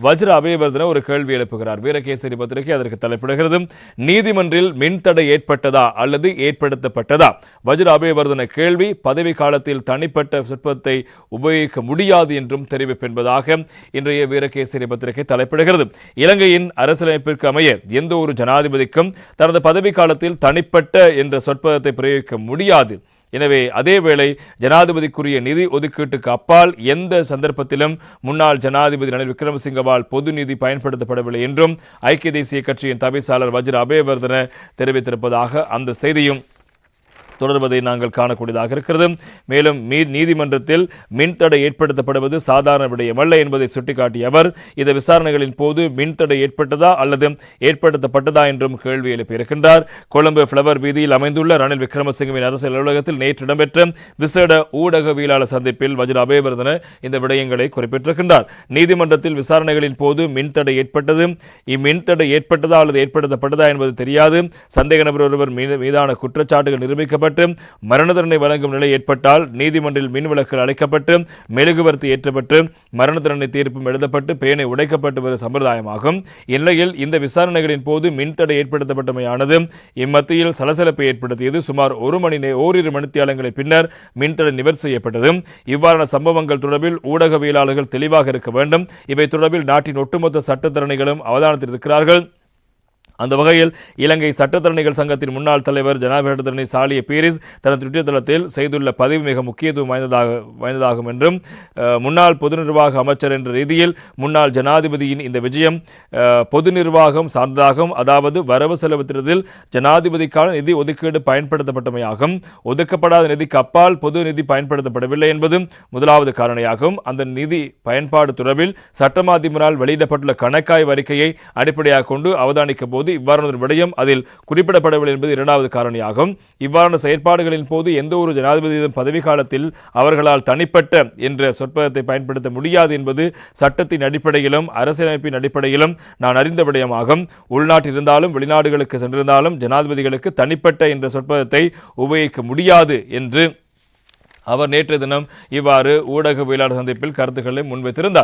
வஜ்ர அபயவர்தன ஒரு கேள்வி எழுப்புகிறார். வீரகேசரி பத்திரிகை அதற்கு தலைப்பிடுகிறது. நீதிமன்றில் மின்தடை ஏற்பட்டதா அல்லது ஏற்படுத்தப்பட்டதா? வஜ்ர அபயவர்தன கேள்வி பதவி காலத்தில் தனிப்பட்ட சிற்பத்தை உபயோகிக்க முடியாது என்றும் தெரிவிப்பு என்பதாக இன்றைய வீரகேசரி பத்திரிகை தலைப்பிடுகிறது. இலங்கையின் அரசியலமைப்பிற்கு அமைய எந்த ஒரு ஜனாதிபதிக்கும் தனது பதவி காலத்தில் தனிப்பட்ட என்ற சொற்பதத்தை பிரயோகிக்க முடியாது. எனவே அதேவேளை ஜனாதிபதிக்குரிய நிதி ஒதுக்கீட்டுக்கு அப்பால் எந்த சந்தர்ப்பத்திலும் முன்னாள் ஜனாதிபதி ரணில் விக்ரமசிங்கவால் பொது நிதி பயன்படுத்தப்படவில்லை என்றும் ஐக்கிய தேசிய கட்சியின் தவிசாளர் வஜ்ர அபயவர்தன தெரிவித்திருப்பதாக அந்த செய்தியும் தொடர்வதை நாங்கள் காணக்கூடியதாக இருக்கிறது. மேலும் நீதிமன்றத்தில் மின்தடை ஏற்படுத்தப்படுவது சாதாரண விடயமல்ல என்பதை சுட்டிக்காட்டிய அவர் இந்த விசாரணைகளின் போது மின்தடை ஏற்பட்டதா அல்லது ஏற்படுத்தப்பட்டதா என்றும் கேள்வி எழுப்பியிருக்கின்றார் கொழும்பு ஃப்ளவர் வீதியில் அமைந்துள்ள ரணில் விக்ரமசிங்கவின் அரசு அலுவலகத்தில் நேற்று இடம்பெற்ற விசேட ஊடகவியலாளர் சந்திப்பில் வஜ்ர அபயவர்தன இந்த விடயங்களை குறிப்பிட்டிருக்கின்றார். நீதிமன்றத்தில் விசாரணைகளின் போது மின்தடை ஏற்பட்டது. இம்மின்தடை ஏற்பட்டதா அல்லது ஏற்படுத்தப்பட்டதா என்பது தெரியாது. சந்தேக நபர் ஒருவர் மீது மீதான குற்றச்சாட்டுகள் நிரூபிக்கப்பட்டு மரண தண்டனை வழங்கும் நிலை ஏற்பட்டால் நீதிமன்றில் மின்விளக்குகள் அழைக்கப்பட்டு மெழுகுவர்த்தி ஏற்றப்பட்டு மரண தண்டனை தீர்ப்பும் எழுதப்பட்டு பேனை உடைக்கப்பட்டு வரும் சம்பிரதாயமாகும். இந்நிலையில் இந்த விசாரணைகளின் போது மின்தடை ஏற்படுத்தப்பட்டமையானது இம்மத்தியில் சலசலப்பை ஏற்படுத்தியது. சுமார் ஒரு மணி நே ஓரிரு மணித்தியாலங்களை பின்னர் மின்தடை நிவர்த்தி செய்யப்பட்டது. இவ்வாறான சம்பவங்கள் தொடர்பில் ஊடகவியலாளர்கள் தெளிவாக இருக்க வேண்டும். இவை தொடர்பில் நாட்டின் ஒட்டுமொத்த சட்டத்தரணிகளும் அவதானத்தில் இருக்கிறார்கள். அந்த வகையில் இலங்கை சட்டத்தரணிகள் சங்கத்தின் முன்னாள் தலைவர் ஜனாதிபதி சாலிய பீரிஸ் தனது ட்விட்டர் தளத்தில் செய்துள்ள பதிவு மிக முக்கியத்துவம் வாய்ந்ததாக வாய்ந்ததாகும் என்றும் முன்னாள் பொது நிர்வாக அமைச்சர் என்ற ரீதியில் முன்னாள் ஜனாதிபதியின் இந்த விஜயம் பொது நிர்வாகம் சார்ந்ததாகும். அதாவது வரவு செலவு திட்டத்தில் ஜனாதிபதிக்கான நிதி ஒதுக்கீடு பயன்படுத்தப்பட்டமையாகும். ஒதுக்கப்படாத நிதிக்கு அப்பால் பொது நிதி பயன்படுத்தப்படவில்லை என்பதும் முதலாவது காரணியாகும். அந்த நிதி பயன்பாடு தொடர்பில் சட்டமாதிபரால் வெளியிடப்பட்டுள்ள கணக்காய்வு அறிக்கையை அடிப்படையாக கொண்டு அவதானிக்கும் போது இவ்வாறான ஒரு விடயம் அதில் குறிப்பிடப்படவில்லை என்பது இரண்டாவது காரணியாகும். இவ்வாறான செயற்பாடுகளின் போது எந்த ஒரு ஜனாதிபதியின் பதவி காலத்தில் அவர்களால் தனிப்பட்ட என்ற சொற்பதத்தை பயன்படுத்த முடியாது என்பது சட்டத்தின் அடிப்படையிலும் அரசியலமைப்பின் அடிப்படையிலும் நான் அறிந்த விடயமாகும். உள்நாட்டில் இருந்தாலும் வெளிநாடுகளுக்கு சென்றிருந்தாலும் ஜனாதிபதிகளுக்கு தனிப்பட்ட என்ற சொற்பதத்தை உபயோகிக்க முடியாது என்று அவர் நேற்றைய தினம் இவ்வாறு ஊடகவியலாளர் சந்திப்பில் கருத்துக்களை முன்வைத்திருந்தார்.